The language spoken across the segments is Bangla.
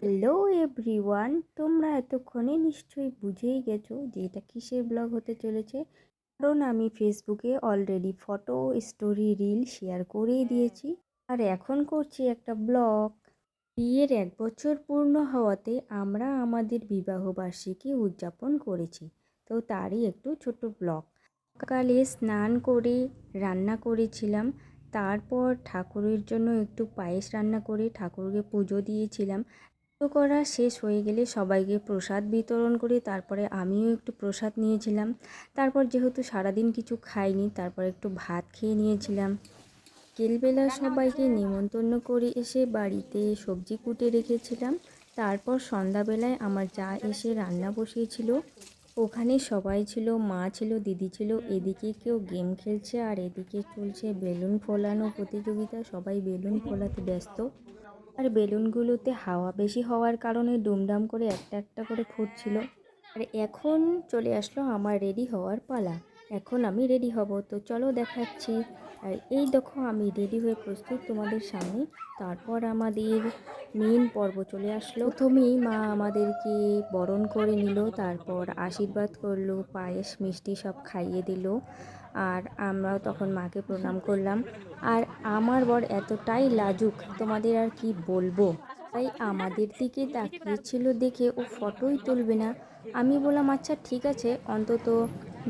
হ্যালো এভরিওয়ান তোমরা এতক্ষণে নিশ্চয়ই বুঝেই গেছো যে এটা কিসের ব্লগ হতে চলেছে। কারণ আমি ফেসবুকে already photo story reel share করেই দিয়েছি। আর এখন করছি একটা ব্লগ বিয়ের এক বছর পূর্ণ হওয়াতে আমরা আমাদের বিবাহবার্ষিকী উদযাপন করেছি। তো তারই একটু ছোট ব্লগ সকালে স্নান করে, রান্না করেছিলাম। তারপর ঠাকুরের জন্য একটু পায়েস রান্না করে ঠাকুরকে পুজো দিয়েছিলাম। পুজো করা শেষ হয়ে গেলে সবাইকে প্রসাদ বিতরণ করে তারপরে আমিও একটু প্রসাদ নিয়েছিলাম। তারপর যেহেতু সারাদিন কিছু খাইনি, তারপর একটু ভাত খেয়ে নিয়েছিলাম। বিকেলবেলা সবাইকে নিমন্ত্রণ করে এসে বাড়িতে সবজি কুটে রেখেছিলাম। তারপর সন্ধ্যাবেলায় আমার যা এসে রান্না বসিয়েছিল ওখানে সবাই ছিল, মা ছিল, দিদি ছিল। এদিকে কেউ গেম খেলছে আর এদিকে চলছে বেলুন ফোলানো প্রতিযোগিতা। সবাই বেলুন ফোলাতে ব্যস্ত। আর বেলুনগুলোতে হাওয়া বেশি হওয়ার কারণে ডুমডাম করে একটা একটা করে ফুটছিল। আর এখন চলে আসলো আমার রেডি হওয়ার পালা। এখন আমি রেডি হব, তো চলো দেখাচ্ছি। আর এই দেখো, আমি রেডি হয়ে প্রস্তুত তোমাদের সামনে। তারপর আমাদের মেন পর্ব চলে আসলো। প্রথমেই মা আমাদেরকে বরণ করে নিল, তারপর আশীর্বাদ করল, পায়েস, মিষ্টি সব খাইয়ে দিল। আর আমরাও তখন মাকে প্রণাম করলাম। আর আমার বর এতটাই লাজুক, তোমাদের আর কি বলব? তাই আমাদের দিকে তাকিয়েছিল দেখে ও ফটোই তুলবে না। আমি বললাম আচ্ছা ঠিক আছে, অন্তত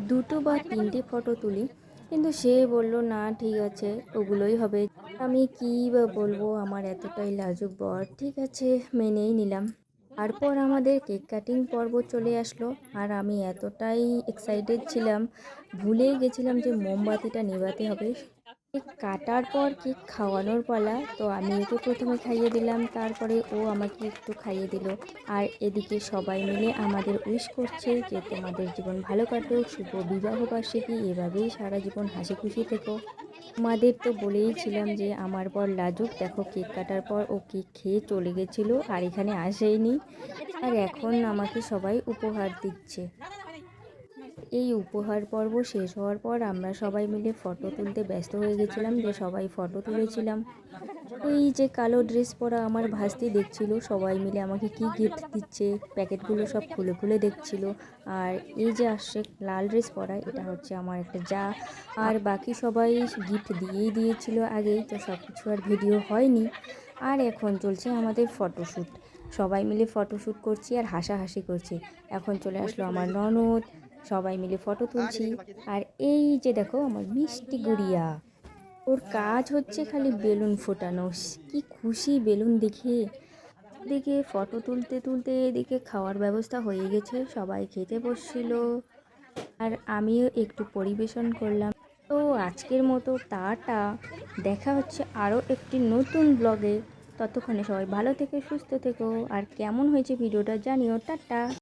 দুটো বা তিনটে ফটো তুলি। কিন্তু সে বলল, না, ঠিক আছে, ওগুলোই হবে। আমি কী বা বলব? আমার এতটাই লাজুক বর। ঠিক আছে, মেনেই নিলাম। তারপর আমাদের কেক কাটিং পর্ব চলে আসলো। আর আমি এতটাই এক্সাইটেড ছিলাম, ভুলেই গেছিলাম যে মোমবাতিটা নেভাতে হবে। কেক কাটার পর কেক খাওয়ানোর পালা, তো আমি ওকে প্রথমে খাইয়ে দিলাম। তারপরে ও আমাকে একটু খাইয়ে দিল। আর এদিকে সবাই মিলে আমাদের উইশ করছে যে তোমাদের জীবন ভালো কাটুক, শুভ বিবাহ বার্ষিকী, এভাবেই সারা জীবন হাসি খুশি থেকো। আমাদের তো বলেই ছিলাম যে, আমার পর লাজুক, দেখো কেক কাটার পর ও কেক খেয়ে চলে গেছিল আর এখানে আসেইনি। আর এখন আমাকে সবাই উপহার দিচ্ছে। এই উপহার পর্ব শেষ হওয়ার পর আমরা সবাই মিলে ফটো তুলতে ব্যস্ত হয়ে গেছিলাম, যে সবাই ফটো তুলেছিলাম। ওই যে কালো ড্রেস পরা আমার ভাস্তি দেখছিল, সবাই মিলে আমাকে কি গিফট দিচ্ছে, প্যাকেটগুলো সব খুলে খুলে দেখছিল। আর এই যে আসছে লাল ড্রেস পরা, এটা হচ্ছে আমার একটা যা। আর বাকি সবাই গিফট দিয়েই দিয়েছিল আগেই, তো সব কিছু আর ভিডিও হয়নি। আর এখন চলছে আমাদের ফটোশ্যুট সবাই মিলে ফটোশ্যুট করছি আর হাসাহাসি করছি। এখন চলে আসলো আমার ননদ। সবাই মিলে ফটো তুলছি। আর এই যে দেখো আমার মিষ্টি গুড়িয়া। ওর কাজ হচ্ছে খালি বেলুন ফোটানো। কি খুশি বেলুন দেখে। এদিকে ফটো তুলতে তুলতে এদিকে খাওয়ার ব্যবস্থা হয়ে গেছে। সবাই খেতে বসছিল। আর আমিও একটু পরিবেশন করলাম। তো আজকের মতো টাটা। দেখা হচ্ছে আরও একটি নতুন ব্লগে। ততক্ষণে সবাই ভালো থেকে সুস্থ থেকো। আর কেমন হয়েছে ভিডিওটা জানিও। টাটা।